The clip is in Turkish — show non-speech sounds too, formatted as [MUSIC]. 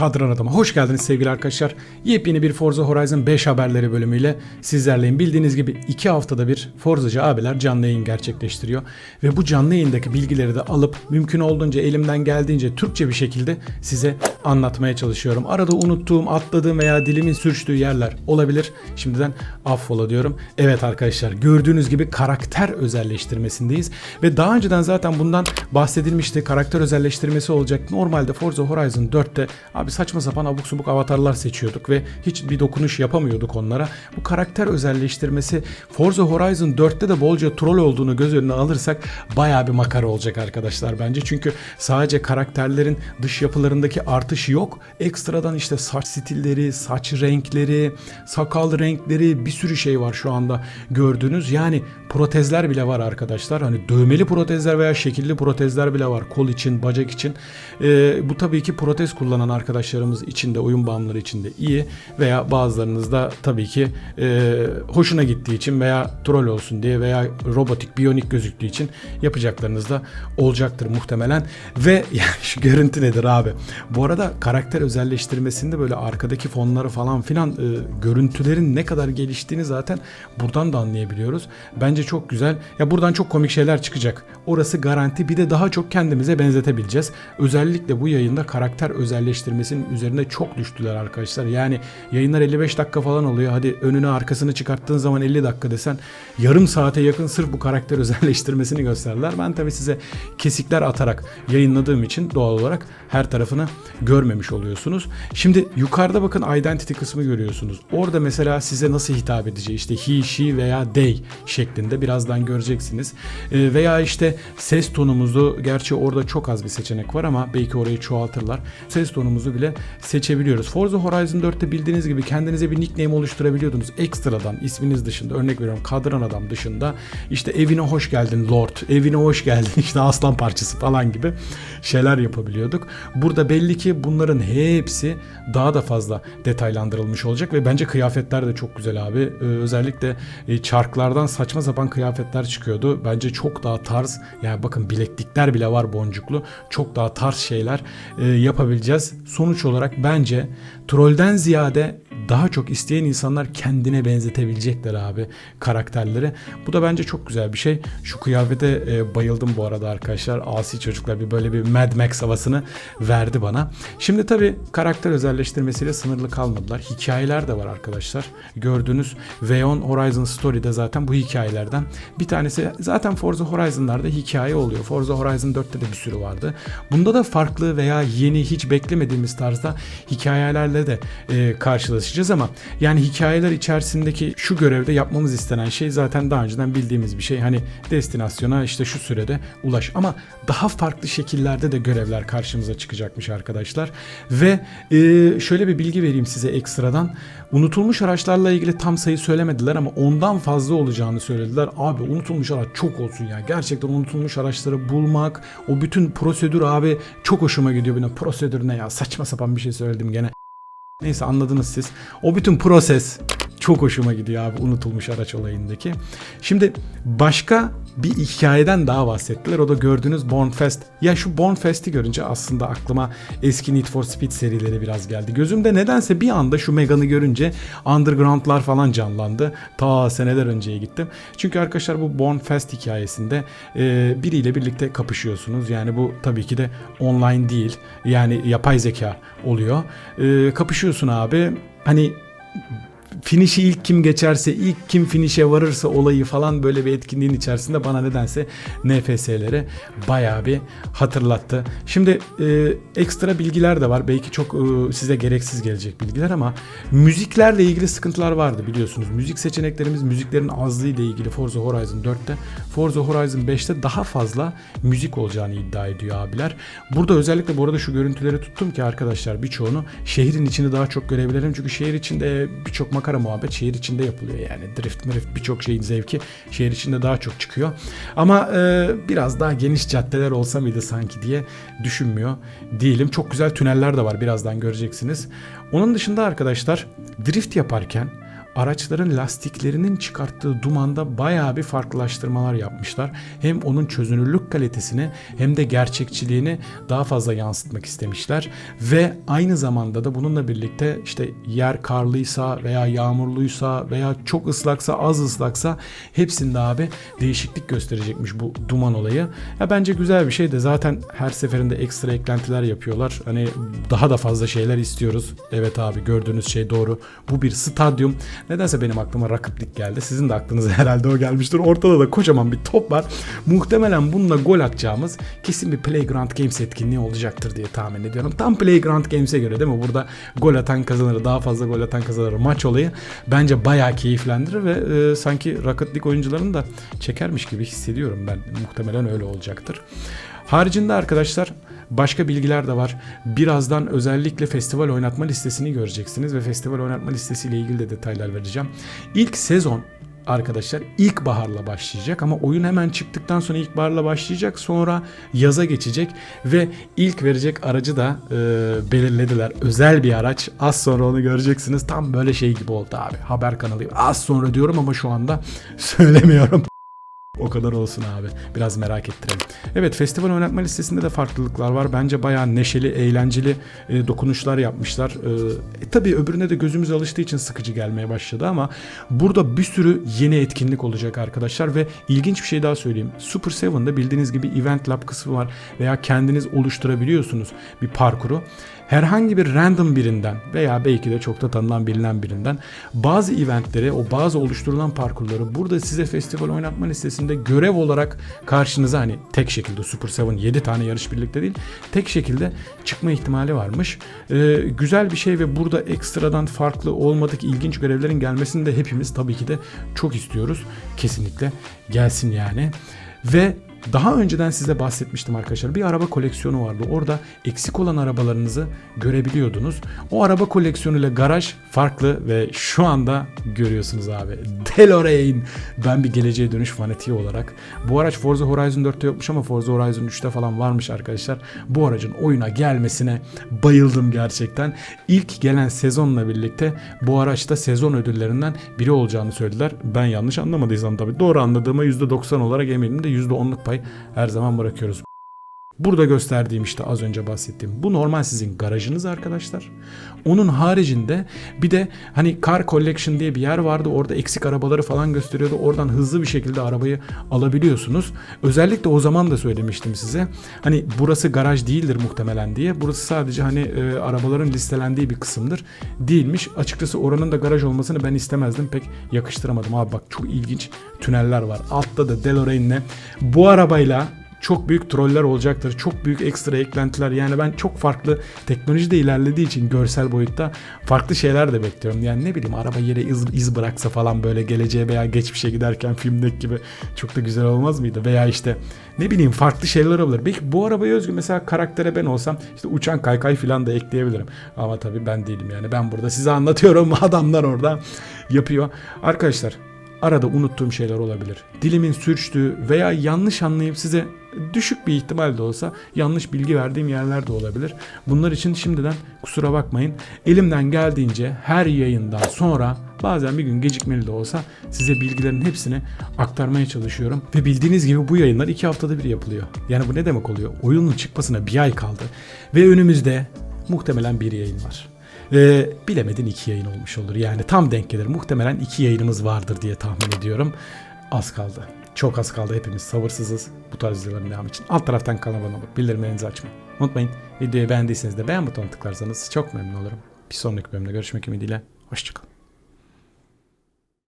Kadran Adam'a hoş geldiniz sevgili arkadaşlar. Yepyeni bir Forza Horizon 5 haberleri bölümüyle sizlerleyim. Bildiğiniz gibi 2 haftada bir Forzacı abiler canlı yayın gerçekleştiriyor. Ve bu canlı yayındaki bilgileri de alıp mümkün olduğunca elimden geldiğince Türkçe bir şekilde size anlatmaya çalışıyorum. Arada unuttuğum, atladığım veya dilimin sürçtüğü yerler olabilir. Şimdiden affola diyorum. Evet arkadaşlar gördüğünüz gibi karakter özelleştirmesindeyiz. Ve daha önceden zaten bundan bahsedilmişti. Karakter özelleştirmesi olacak. Normalde Forza Horizon 4'te abi saçma sapan abuk subuk avatarlar seçiyorduk ve hiç bir dokunuş yapamıyorduk onlara. Bu karakter özelleştirmesi Forza Horizon 4'te de bolca troll olduğunu göz önüne alırsak bayağı bir makara olacak arkadaşlar bence. Çünkü sadece karakterlerin dış yapılarındaki artış yok. Ekstradan işte saç stilleri, saç renkleri, sakal renkleri bir sürü şey var şu anda gördüğünüz. Yani protezler bile var arkadaşlar. Hani dövmeli protezler veya şekilli protezler bile var. Kol için, bacak için. Ee, bu tabii ki protez kullanan arkadaşlarımız için de, oyun bağımlıları için de iyi. Veya bazılarınız da tabii ki e, hoşuna gittiği için veya troll olsun diye veya robotik, biyonik gözüktüğü için yapacaklarınız da olacaktır muhtemelen. Ve [LAUGHS] yani şu görüntü nedir abi? Bu arada karakter özelleştirmesinde böyle arkadaki fonları falan filan e, görüntülerin ne kadar geliştiğini zaten buradan da anlayabiliyoruz. Bence çok güzel. Ya buradan çok komik şeyler çıkacak. Orası garanti. Bir de daha çok kendimize benzetebileceğiz. Özellikle bu yayında karakter özelleştirmesinin üzerine çok düştüler arkadaşlar. Yani yayınlar 55 dakika falan oluyor. Hadi önüne arkasını çıkarttığın zaman 50 dakika desen yarım saate yakın sırf bu karakter [LAUGHS] özelleştirmesini gösterdiler. Ben tabii size kesikler atarak yayınladığım için doğal olarak her tarafını görmemiş oluyorsunuz. Şimdi yukarıda bakın identity kısmı görüyorsunuz. Orada mesela size nasıl hitap edeceği işte he, she veya they şeklinde birazdan göreceksiniz. Ee, veya işte ses tonumuzu gerçi orada çok az bir seçenek var ama belki orayı çoğaltırlar. Ses tonumuzu bile seçebiliyoruz. Forza Horizon 4'te bildiğiniz gibi kendinize bir nickname oluşturabiliyordunuz. Ekstradan isminiz dışında örnek veriyorum kadran adam dışında işte evine hoş geldin Lord, evine hoş geldin [LAUGHS] işte aslan parçası falan gibi şeyler yapabiliyorduk. Burada belli ki bunların hepsi daha da fazla detaylandırılmış olacak ve bence kıyafetler de çok güzel abi. Ee, özellikle e, çarklardan saçma sapan kıyafetler çıkıyordu. Bence çok daha tarz yani bakın bileklikler bile var boncuklu. Çok daha tarz şeyler e, yapabileceğiz. Sonuç olarak bence trollden ziyade daha çok isteyen insanlar kendine benzetebilecekler abi karakterleri. Bu da bence çok güzel bir şey. Şu kıyafete e, bayıldım bu arada arkadaşlar. Asi çocuklar bir böyle bir Mad Max havasını verdi bana. Şimdi tabi karakter özelleştirmesiyle sınırlı kalmadılar. Hikayeler de var arkadaşlar. Gördüğünüz Veon Horizon Story'de zaten bu hikayelerden bir tanesi zaten Forza Horizon'larda hikaye oluyor. Forza Horizon 4'te de bir sürü vardı. Bunda da farklı veya yeni hiç beklemediğimiz tarzda hikayelerle de e, karşılaşacağız ama yani hikayeler içerisindeki şu görevde yapmamız istenen şey zaten daha önceden bildiğimiz bir şey. Hani destinasyona işte şu sürede ulaş ama daha farklı şekillerde de görevler karşımıza çıkacakmış arkadaşlar. Ve e, şöyle bir bilgi vereyim size ekstradan. Unutulmuş araçlarla ilgili tam sayı söylemediler ama ondan fazla olacağını söylediler. Abi unutulmuş araç çok olsun ya. Gerçekten unutulmuş araçları bulmak, o bütün prosedür abi çok hoşuma gidiyor benim. Prosedür ne ya? Saçma sapan bir şey söyledim gene. Neyse anladınız siz. O bütün proses çok hoşuma gidiyor abi unutulmuş araç olayındaki. Şimdi başka bir hikayeden daha bahsettiler. O da gördüğünüz Born Fest. Ya şu Born Fest'i görünce aslında aklıma eski Need for Speed serileri biraz geldi. Gözümde nedense bir anda şu Megan'ı görünce Underground'lar falan canlandı. Ta seneler önceye gittim. Çünkü arkadaşlar bu Born Fest hikayesinde e, biriyle birlikte kapışıyorsunuz. Yani bu tabii ki de online değil. Yani yapay zeka oluyor. E, kapışıyorsun abi. Hani finişi ilk kim geçerse, ilk kim finişe varırsa olayı falan böyle bir etkinliğin içerisinde bana nedense NFS'leri bayağı bir hatırlattı. Şimdi e, ekstra bilgiler de var. Belki çok e, size gereksiz gelecek bilgiler ama müziklerle ilgili sıkıntılar vardı biliyorsunuz. Müzik seçeneklerimiz müziklerin azlığı ile ilgili Forza Horizon 4'te. Forza Horizon 5'te daha fazla müzik olacağını iddia ediyor abiler. Burada özellikle bu arada şu görüntüleri tuttum ki arkadaşlar birçoğunu şehrin içinde daha çok görebilirim. Çünkü şehir içinde birçok makara muhabbet şehir içinde yapılıyor yani. Drift mirift birçok şeyin zevki şehir içinde daha çok çıkıyor. Ama e, biraz daha geniş caddeler olsa mıydı sanki diye düşünmüyor değilim. Çok güzel tüneller de var birazdan göreceksiniz. Onun dışında arkadaşlar drift yaparken araçların lastiklerinin çıkarttığı dumanda bayağı bir farklılaştırmalar yapmışlar. Hem onun çözünürlük kalitesini hem de gerçekçiliğini daha fazla yansıtmak istemişler ve aynı zamanda da bununla birlikte işte yer karlıysa veya yağmurluysa veya çok ıslaksa az ıslaksa hepsinde abi değişiklik gösterecekmiş bu duman olayı. Ya bence güzel bir şey de zaten her seferinde ekstra eklentiler yapıyorlar. Hani daha da fazla şeyler istiyoruz. Evet abi gördüğünüz şey doğru. Bu bir stadyum. Nedense benim aklıma rakiplik geldi. Sizin de aklınıza [LAUGHS] herhalde o gelmiştir. Ortada da kocaman bir top var. Muhtemelen bununla gol atacağımız kesin bir Playground Games etkinliği olacaktır diye tahmin ediyorum. Tam Playground Games'e göre değil mi? Burada gol atan kazanır, daha fazla gol atan kazanır maç olayı bence bayağı keyiflendirir ve e, sanki Rocket League oyuncularını da çekermiş gibi hissediyorum ben. Muhtemelen öyle olacaktır. Haricinde arkadaşlar başka bilgiler de var. Birazdan özellikle festival oynatma listesini göreceksiniz ve festival oynatma listesiyle ilgili de detaylar vereceğim. İlk sezon arkadaşlar ilkbaharla başlayacak ama oyun hemen çıktıktan sonra ilkbaharla başlayacak sonra yaza geçecek ve ilk verecek aracı da e, belirlediler. Özel bir araç. Az sonra onu göreceksiniz. Tam böyle şey gibi oldu abi. Haber kanalı. Az sonra diyorum ama şu anda [LAUGHS] söylemiyorum. O kadar olsun abi. Biraz merak ettirelim. Evet festival oynatma listesinde de farklılıklar var. Bence bayağı neşeli, eğlenceli e, dokunuşlar yapmışlar. E, e, tabii öbürüne de gözümüz alıştığı için sıkıcı gelmeye başladı ama burada bir sürü yeni etkinlik olacak arkadaşlar ve ilginç bir şey daha söyleyeyim. Super 7'de bildiğiniz gibi Event Lab kısmı var veya kendiniz oluşturabiliyorsunuz bir parkuru. Herhangi bir random birinden veya belki de çok da tanınan bilinen birinden bazı eventleri, o bazı oluşturulan parkurları burada size festival oynatma listesinde görev olarak karşınıza hani tek şekilde Super 7 7 tane yarış birlikte değil tek şekilde çıkma ihtimali varmış. Ee, güzel bir şey ve burada ekstradan farklı olmadık ilginç görevlerin gelmesini de hepimiz tabii ki de çok istiyoruz. Kesinlikle gelsin yani. Ve daha önceden size bahsetmiştim arkadaşlar. Bir araba koleksiyonu vardı. Orada eksik olan arabalarınızı görebiliyordunuz. O araba koleksiyonuyla garaj farklı ve şu anda görüyorsunuz abi. [LAUGHS] DeLorean. Ben bir geleceğe dönüş fanatiği olarak. Bu araç Forza Horizon 4'te yokmuş ama Forza Horizon 3'te falan varmış arkadaşlar. Bu aracın oyuna gelmesine bayıldım gerçekten. İlk gelen sezonla birlikte bu araçta sezon ödüllerinden biri olacağını söylediler. Ben yanlış anlamadıysam tabii. Doğru anladığıma %90 olarak eminim de %10'luk pay her zaman bırakıyoruz. Burada gösterdiğim işte az önce bahsettiğim bu normal sizin garajınız arkadaşlar. Onun haricinde bir de hani Car Collection diye bir yer vardı. Orada eksik arabaları falan gösteriyordu. Oradan hızlı bir şekilde arabayı alabiliyorsunuz. Özellikle o zaman da söylemiştim size. Hani burası garaj değildir muhtemelen diye. Burası sadece hani e, arabaların listelendiği bir kısımdır. Değilmiş. Açıkçası oranın da garaj olmasını ben istemezdim. Pek yakıştıramadım. Abi bak çok ilginç tüneller var. Altta da DeLorean'le bu arabayla çok büyük troller olacaktır. Çok büyük ekstra eklentiler. Yani ben çok farklı teknoloji de ilerlediği için görsel boyutta farklı şeyler de bekliyorum. Yani ne bileyim araba yere iz, iz bıraksa falan böyle geleceğe veya geçmişe giderken filmdeki gibi çok da güzel olmaz mıydı? Veya işte ne bileyim farklı şeyler olabilir. Belki bu arabaya özgü mesela karaktere ben olsam işte uçan kaykay falan da ekleyebilirim. Ama tabii ben değilim yani. Ben burada size anlatıyorum. [LAUGHS] Adamlar orada yapıyor. Arkadaşlar arada unuttuğum şeyler olabilir. Dilimin sürçtüğü veya yanlış anlayıp size düşük bir ihtimal de olsa yanlış bilgi verdiğim yerler de olabilir. Bunlar için şimdiden kusura bakmayın. Elimden geldiğince her yayından sonra bazen bir gün gecikmeli de olsa size bilgilerin hepsini aktarmaya çalışıyorum. Ve bildiğiniz gibi bu yayınlar iki haftada bir yapılıyor. Yani bu ne demek oluyor? Oyunun çıkmasına bir ay kaldı. Ve önümüzde muhtemelen bir yayın var. Ee, bilemedin iki yayın olmuş olur. Yani tam denk gelir. Muhtemelen iki yayınımız vardır diye tahmin ediyorum. Az kaldı. Çok az kaldı hepimiz sabırsızız bu tarz videoların devamı için. Alt taraftan kanala abone olup bildirimlerinizi açmayı unutmayın. Videoyu beğendiyseniz de beğen butonuna tıklarsanız çok memnun olurum. Bir sonraki bölümde görüşmek ümidiyle. Hoşçakalın.